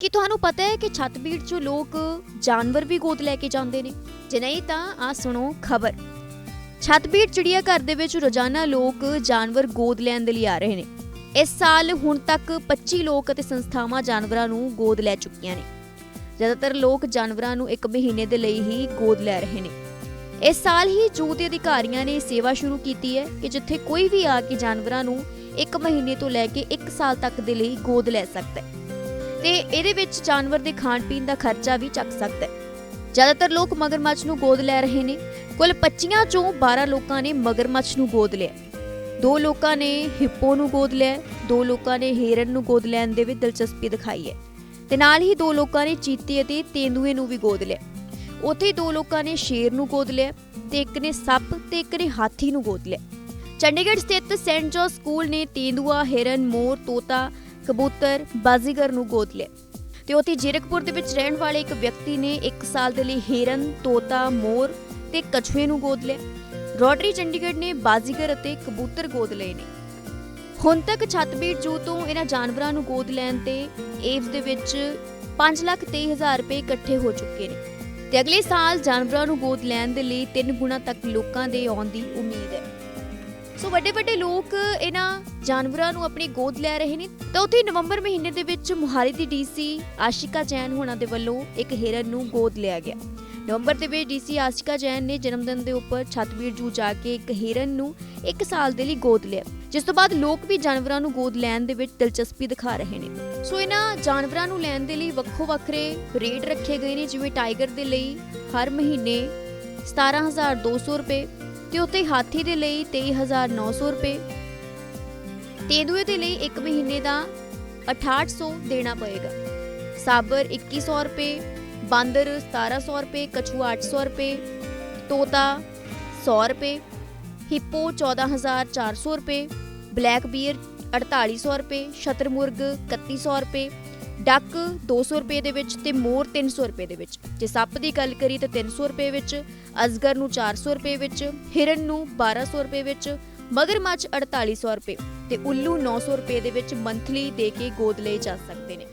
ਕੀ ਤੁਹਾਨੂੰ ਪਤਾ ਹੈ ਕਿ ਛੱਤਬੀੜ 'ਚੋਂ ਲੋਕ ਜਾਨਵਰ ਵੀ ਗੋਦ ਲੈ ਕੇ ਜਾਂਦੇ ਨੇ। ਜੇ ਨਹੀਂ ਤਾਂ ਆ ਸੁਣੋ ਖਬਰ। ਛੱਤਬੀੜ ਚਿੜੀਆ ਘਰ ਦੇ ਵਿੱਚ ਰੋਜ਼ਾਨਾ ਲੋਕ ਜਾਨਵਰ ਗੋਦ ਲੈਣ ਦੇ ਲਈ ਆ ਰਹੇ ਨੇ। ਇਸ ਸਾਲ ਹੁਣ ਤੱਕ 25 ਲੋਕ ਅਤੇ ਸੰਸਥਾਵਾਂ ਜਾਨਵਰਾਂ ਨੂੰ ਗੋਦ ਲੈ ਚੁੱਕੀਆਂ ਨੇ। ਜ਼ਿਆਦਾਤਰ ਲੋਕ ਜਾਨਵਰਾਂ ਨੂੰ ਇੱਕ ਮਹੀਨੇ ਦੇ ਲਈ ਹੀ ਗੋਦ ਲੈ ਰਹੇ ਨੇ। ਇਸ ਸਾਲ ਹੀ ਜੂ ਦੇ ਅਧਿਕਾਰੀਆਂ ਨੇ ਸੇਵਾ ਸ਼ੁਰੂ ਕੀਤੀ ਹੈ ਕਿ ਜਿੱਥੇ ਕੋਈ ਵੀ ਆ ਕੇ ਜਾਨਵਰਾਂ ਨੂੰ ਇੱਕ ਮਹੀਨੇ ਤੋਂ ਲੈ ਕੇ 1 ਸਾਲ ਤੱਕ ਦੇ ਲਈ ਗੋਦ ਲੈ ਸਕਦਾ ਹੈ। ਤੇ ਇਹਦੇ ਵਿੱਚ ਜਾਨਵਰ ਦੇ ਖਾਣ ਪੀਣ ਦਾ ਖਰਚਾ ਵੀ ਚੱਕ ਸਕਦਾ ਹੈ। ਜ਼ਿਆਦਾਤਰ ਲੋਕ ਮਗਰਮੱਛ ਨੂੰ ਗੋਦ ਲੈ ਰਹੇ ਨੇ। ਕੁੱਲ 25 ਚੋਂ 12 ਲੋਕਾਂ ਨੇ ਮਗਰਮੱਛ ਨੂੰ ਗੋਦ ਲਿਆ ਦੋ ਲੋਕਾਂ ਨੇ ਹਿੱਪੋ ਨੂੰ ਗੋਦ ਲਿਆ ਦੋ ਲੋਕਾਂ ਨੇ ਹੀਰਨ ਨੂੰ ਗੋਦ ਲੈਣ ਦੇ ਵਿੱਚ ਦਿਲਚਸਪੀ ਦਿਖਾਈ ਹੈ। ਤੇ ਨਾਲ ਹੀ ਦੋ ਲੋਕਾਂ ਨੇ ਚੀਤੇ ਅਤੇ ਤੇਂਦੂਏ ਨੂੰ ਵੀ ਗੋਦ ਲਿਆ ਉੱਥੇ ਦੋ ਲੋਕਾਂ ਨੇ ਸ਼ੇਰ ਨੂੰ ਗੋਦ ਲਿਆ ਤੇ ਇੱਕ ਨੇ ਸੱਪ ਤੇ ਇੱਕ ਨੇ ਹਾਥੀ ਨੂੰ ਗੋਦ ਲਿਆ ਚੰਡੀਗੜ੍ਹ ਸਥਿਤ ਸੈਂਟ ਜੋਸ ਸਕੂਲ ਨੇ ਤੇਂਦੂਆ, ਹਿਰਨ, ਮੋਰ, ਤੋਤਾ ਕਬੂਤਰ ਬਾਜ਼ੀਗਰ ਨੂੰ ਗੋਦ ਲਿਆ। ਤੇ ਉੱਥੇ ਜੀਰਕਪੁਰ ਦੇ ਵਿੱਚ ਰਹਿਣ ਵਾਲੇ ਇੱਕ ਵਿਅਕਤੀ ਨੇ 1 ਸਾਲ ਦੇ ਲਈ ਹਿਰਨ, ਤੋਤਾ, ਮੋਰ ਤੇ ਕਛੂਏ ਨੂੰ ਗੋਦ ਲਿਆ। ਰੋਟਰੀ ਚੰਡੀਗੜ੍ਹ ਨੇ ਬਾਜ਼ੀਗਰ ਅਤੇ ਕਬੂਤਰ ਗੋਦ ਲਏ ਨੇ। ਹੁਣ ਤੱਕ ਛੱਤਬੀੜ ਜੂ ਤੋਂ ਇਹਨਾਂ ਜਾਨਵਰਾਂ ਨੂੰ ਗੋਦ ਲੈਣ ਤੇ ਏਵਸ ਦੇ ਵਿੱਚ 523000 ਰੁਪਏ ਇਕੱਠੇ ਹੋ ਚੁੱਕੇ ਨੇ। ਤੇ ਅਗਲੇ ਸਾਲ ਜਾਨਵਰਾਂ ਨੂੰ ਗੋਦ ਲੈਣ ਦੇ ਲਈ 3 ਗੁਣਾ ਤੱਕ ਲੋਕਾਂ ਦੇ ਆਉਣ ਦੀ ਉਮੀਦ ਹੈ। ਸੋ ਵੱਡੇ ਵੱਡੇ ਲੋਕ ਇਹਨਾਂ ਜਾਨਵਰਾਂ ਨੂੰ ਆਪਣੀ ਗੋਦ ਲੈ ਰਹੇ ਨੇ। ਤਾਂ ਉੱਥੇ ਨਵੰਬਰ ਮਹੀਨੇ ਦੇ ਵਿੱਚ ਮੁਹਾਲੀ ਦੀ ਡੀਸੀ ਆਸ਼ਿਕਾ ਜੈਨ ਹੋਣਾ ਦੇ ਵੱਲੋਂ ਇੱਕ ਹਿਰਨ ਨੂੰ ਗੋਦ ਲਿਆ ਗਿਆ। ਨਵੰਬਰ ਦੇ ਵਿੱਚ ਡੀਸੀ ਆਸ਼ਿਕਾ ਜੈਨ ਨੇ ਜਨਮ ਦੇ ਉੱਪਰ ਛੱਤਬੀੜ ਜੂ ਜਾ ਕੇ ਇੱਕ ਹਿਰਨ ਨੂੰ 1 ਸਾਲ ਦੇ ਲਈ ਗੋਦ ਲਿਆ। ਜਿਸ ਤੋਂ ਬਾਅਦ ਲੋਕ ਵੀ ਜਾਨਵਰਾਂ ਨੂੰ ਗੋਦ ਲੈਣ ਦੇ ਵਿੱਚ ਦਿਲਚਸਪੀ ਦਿਖਾ ਰਹੇ ਨੇ। ਸੋ, ਇਹਨਾਂ ਜਾਨਵਰਾਂ ਨੂੰ ਲੈਣ ਦੇ ਲਈ ਵੱਖੋ ਵੱਖਰੇ ਰੇਟ ਰੱਖੇ ਗਏ ਨੇ, ਜਿਵੇਂ ਟਾਈਗਰ ਦੇ ਲਈ ਹਰ ਮਹੀਨੇ 17200 ਰੁਪਏ ਤੇ ਉੱਤੇ ਹਾਥੀ ਦੇ ਲਈ 23900 ਰੁਪਏ ਤੇਂਦੂਏ ਦੇ ਲਈ 1 ਮਹੀਨੇ ਦਾ 6800 ਦੇਣਾ ਪਏਗਾ। ਸਾਬਰ 2100 ਰੁਪਏ, ਬਾਂਦਰ 1700 ਰੁਪਏ, ਕਛੂਆ 800 ਰੁਪਏ, ਤੋਤਾ 100 ਰੁਪਏ ਹਿੱਪੋ 14400 ਰੁਪਏ, ਬਲੈਕ ਬੀਅਰ 4800 ਰੁਪਏ ਸ਼ਤਰਮੁਰਗ 3100 ਰੁਪਏ ਡੱਕ 200 ਰੁਪਏ ਦੇ ਵਿੱਚ ਤੇ ਮੋਰ 300 ਰੁਪਏ ਦੇ ਵਿੱਚ। ਜੇ ਸੱਪ ਦੀ ਗੱਲ ਕਰੀ ਤਾਂ 300 ਰੁਪਏ ਵਿੱਚ, ਅਜਗਰ ਨੂੰ 400 ਰੁਪਏ ਵਿੱਚ, ਹਿਰਨ ਨੂੰ 1200 ਰੁਪਏ ਵਿੱਚ, ਮਗਰਮੱਛ 4800 ਰੁਪਏ ਤੇ ਉੱਲੂ 900 ਰੁਪਏ ਦੇ ਵਿੱਚ ਮੰਥਲੀ ਦੇ ਕੇ ਗੋਦ ਲਏ ਜਾ ਸਕਦੇ ਨੇ।